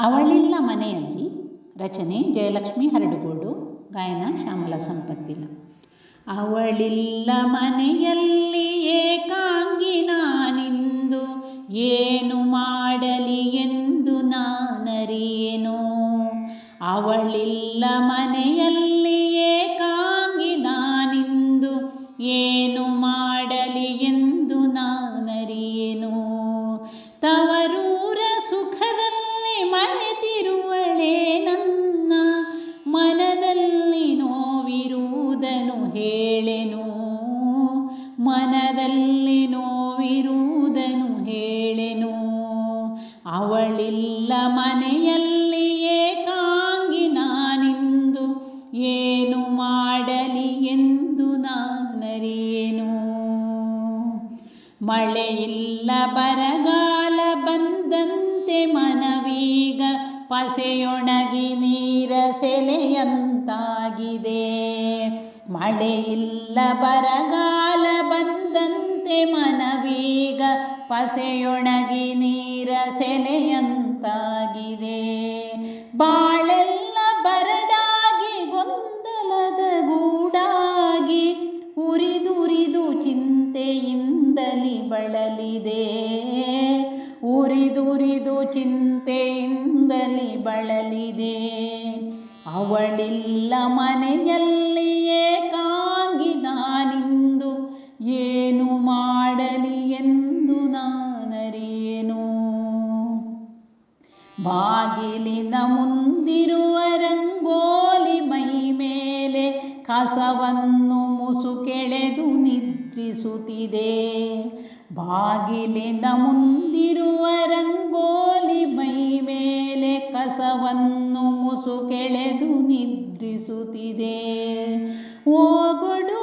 ಅವಳಿಲ್ಲ ಮನೆಯಲ್ಲಿ. ರಚನೆ ಜಯಲಕ್ಷ್ಮಿ ಹರಡುಗೋಡು, ಗಾಯನ ಶ್ಯಾಮಲ ಸಂಪತ್ತಿಲ್ಲ. ಅವಳಿಲ್ಲ ಮನೆಯಲ್ಲಿ ಏಕಾಂಗಿ ನಾನಿಂದು, ಏನು ಮಾಡಲಿ ಎಂದು ನಾನರಿಯೇನೋ. ಅವಳಿಲ್ಲ ಮನೆಯಲ್ಲಿ ನೋವಿರುವುದನು ಹೇಳೆನು? ಮನದಲ್ಲಿ ನೋವಿರುವುದನು ಹೇಳೆನು? ಅವಳಿಲ್ಲ ಮನೆಯಲ್ಲಿ ಏಕಾಂಗಿ ನಾನಿಂದು, ಏನು ಮಾಡಲಿ ಎಂದು ನಾನರಿಯೇನು ಮಳೆಯಿಲ್ಲ ಬರಗಾಲ ಬಂದಂತೆ ಮನವೀಗ, ಪಸೆಯೊಣಗಿ ನೀರ ಸೆಲೆಯಂತಾಗಿದೆ. ಮಳೆಯಿಲ್ಲ ಬರಗಾಲ ಬಂದಂತೆ ಮನವೀಗ ಪಸೆಯೊಣಗಿ ನೀರ ಸೆಲೆಯಂತಾಗಿದೆ. ಬಾಳೆಲ್ಲ ಬರಡಾಗಿ ಗೊಂದಲದ ಗೂಡಾಗಿ ಉರಿದುರಿದು ಚಿಂತೆಯಿಂದಲಿ ಬಳಲಿದೆ. ಉರಿದುರಿದು ಚಿಂತೆಯಿಂದಲಿ ಬಳಲಿದೆ. ಅವಳಿಲ್ಲ ಮನೆಯಲ್ಲಿಯೇ ಏಕಾಂಗಿ ನಾನಿಂದು ಏನು ಮಾಡಲಿ ಎಂದು ನಾನರಿಯೇನು? ಬಾಗಿಲಿನ ಮುಂದಿರುವ ರಂಗೋಲಿ ಮೈ ಮೇಲೆ ಕಸವನ್ನು ಮುಸುಕೆಳೆದು ನಿದ್ರಿಸುತ್ತಿದೆ. ಬಾಗಿಲಿನ ಮುಂದಿರುವ ರಂಗೋಲಿ ಮೈ ಮೇಲೆ ಕಸವನ್ನು ಮುಸುಕೆಳೆದು ನಿದ್ರಿಸುತ್ತಿದೆ. ಓಗೊಡುವ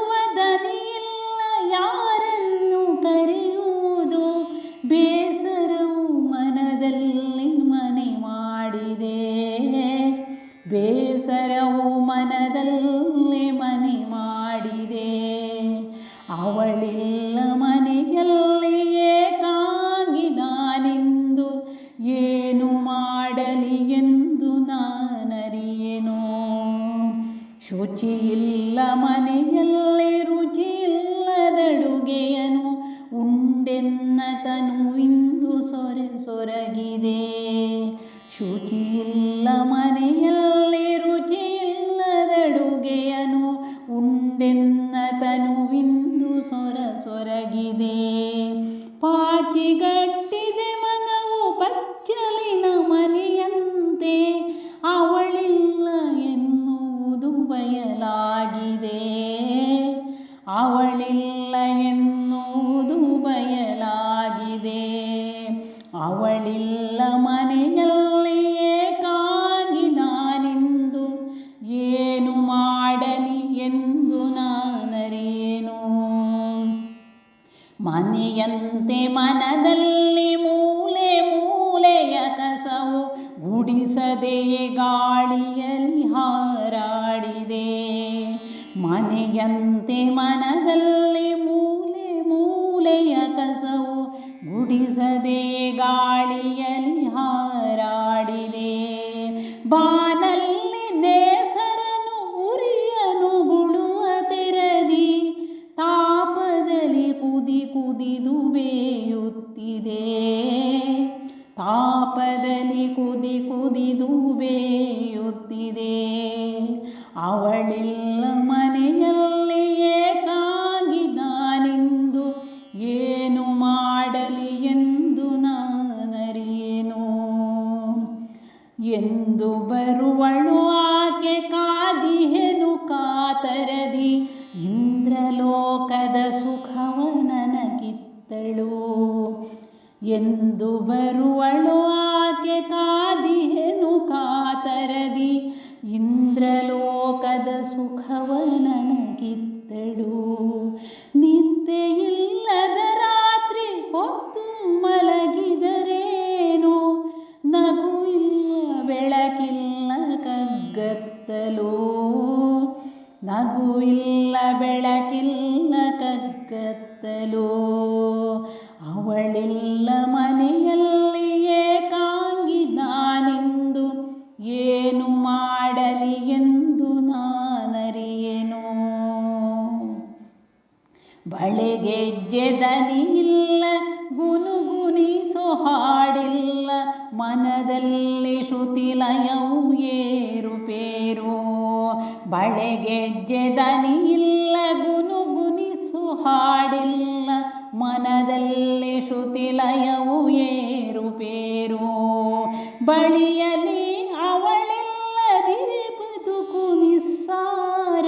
ಮನೆಯಲ್ಲಿ ರುಚಿಯಿಲ್ಲದಡುಗೆಯನು ಉಂಡೆನ್ನ ತನುವಿಂದು ಸೊರೆ ಸೊರಗಿದೆ. ಶುಚಿಯಿಲ್ಲ ಮನೆಯಲ್ಲಿ ರುಚಿಯಿಲ್ಲದಡುಗೆಯನು ಉಂಡೆನ್ನ ತನುವಿಂದು ಸೊರ ಸೊರಗಿದೆ. ಅವಳಿಲ್ಲ ಮನೆಯಲ್ಲಿ ಕಾಗಿ ನಾನಿಂದು ಏನು ಮಾಡಲಿ ಎಂದು ನಾನರೇನು ಮನೆಯಂತೆ ಮನದಲ್ಲಿ ಮೂಲೆ ಮೂಲೆಯ ಕಸವು ಗುಡಿಸದೆಯೇ ಗಾಳಿಯಲ್ಲಿ ಹಾರಾಡಿದೆ. ಮನೆಯಂತೆ ಮನದಲ್ಲಿ ಮೂಲೆ ಮೂಲೆಯ ಕಸವು ಗುಡಿಸದೆ ಗಾಳಿಯಲ್ಲಿ ಹಾರಾಡಿದೆ. ಬಾನಲ್ಲಿ ನೇಸರನು ಉರಿಯನು ಗುಳುವ ತೆರದಿ ತಾಪದಲ್ಲಿ ಕುದಿ ಕುದಿದು ಬೇಯುತ್ತಿದೆ. ತಾಪದಲ್ಲಿ ಕುದಿ ಕುದಿದು ಬೇಯುತ್ತಿದೆ. ಅವಳಿಲ್ಲ ಮನೆಯಲ್ಲಿ ಎಂದು ಬರುವಳು ಆಕೆ ಕಾದಿಹೆನು ಕಾತರದಿ ಇಂದ್ರಲೋಕದ ಸುಖವ ನನಗಿತ್ತಳು. ಎಂದು ಬರುವಳು ಆಕೆ ಕಾದಿಹೆನು ಕಾತರದಿ ಇಂದ್ರಲೋಕದ ಸುಖವ ನನಗಿತ್ತಳು. ನಿದ್ದೆಯಿಲ್ಲದ ನಗು ಇಲ್ಲ ಬೆಳಕಿಲ್ಲ ಕಗ್ಗತ್ತಲೋ ಅವಳಿಲ್ಲ ಮನೆಯಲ್ಲಿ ಏಕಾಂಗಿ ನಾನಿಂದು ಏನು ಮಾಡಲಿ ಎಂದು ನಾನರಿಯೇನು. ಬಳೆಗೆಜ್ಜೆ ದನಿಯಿಲ್ಲ ಗುನುಗುನಿಸು ಹಾಡಿಲ್ಲ ಮನದಲ್ಲಿ ಶ್ರುತಿಲಯವೂ ಏ ಬಳೆಗೆಜ್ಜೆ ದನಿಯಿಲ್ಲ ಗುನುಗುನಿಸು ಹಾಡಿಲ್ಲ, ಮನದಲ್ಲಿ ಶ್ರುತಿಲಯವು ಏರುಪೇರು ಬಳಿಯಲಿ ಅವಳೆಲ್ಲದಿರೆ ಬದುಕು ನಿಸ್ಸಾರ,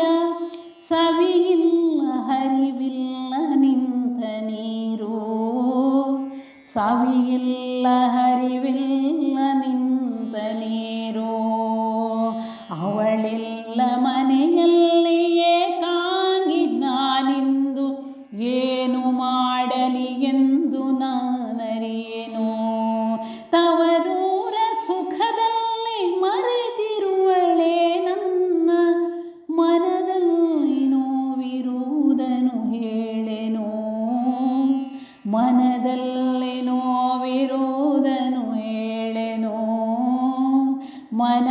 ಸವಿಯಿಲ್ಲ ಹರಿವಿಲ್ಲ ನಿಂತ ನೀರು. ಸವಿಯಿಲ್ಲ ಹರಿವಿಲ್ಲ ನಿಂತ ನೀರು. ಅವಳೆಲ್ಲ ಮನೆಯಲ್ಲಿ ಏಕಾಂಗಿ ನಾನಿಂದು ಏನು ಮಾಡಲಿ ಎಂದು ನಾನರಿಯೇನು? ತವರೂರ ಸುಖದಲ್ಲಿ ಮರೆತಿರುವಳೆ ನನ್ನ ಮನದಲ್ಲಿ ನೋವಿರುವುದನು ಹೇಳೆನು. ಮನದಲ್ಲಿ ನೋವಿರುವುದನು ಹೇಳೆನು. ಮನ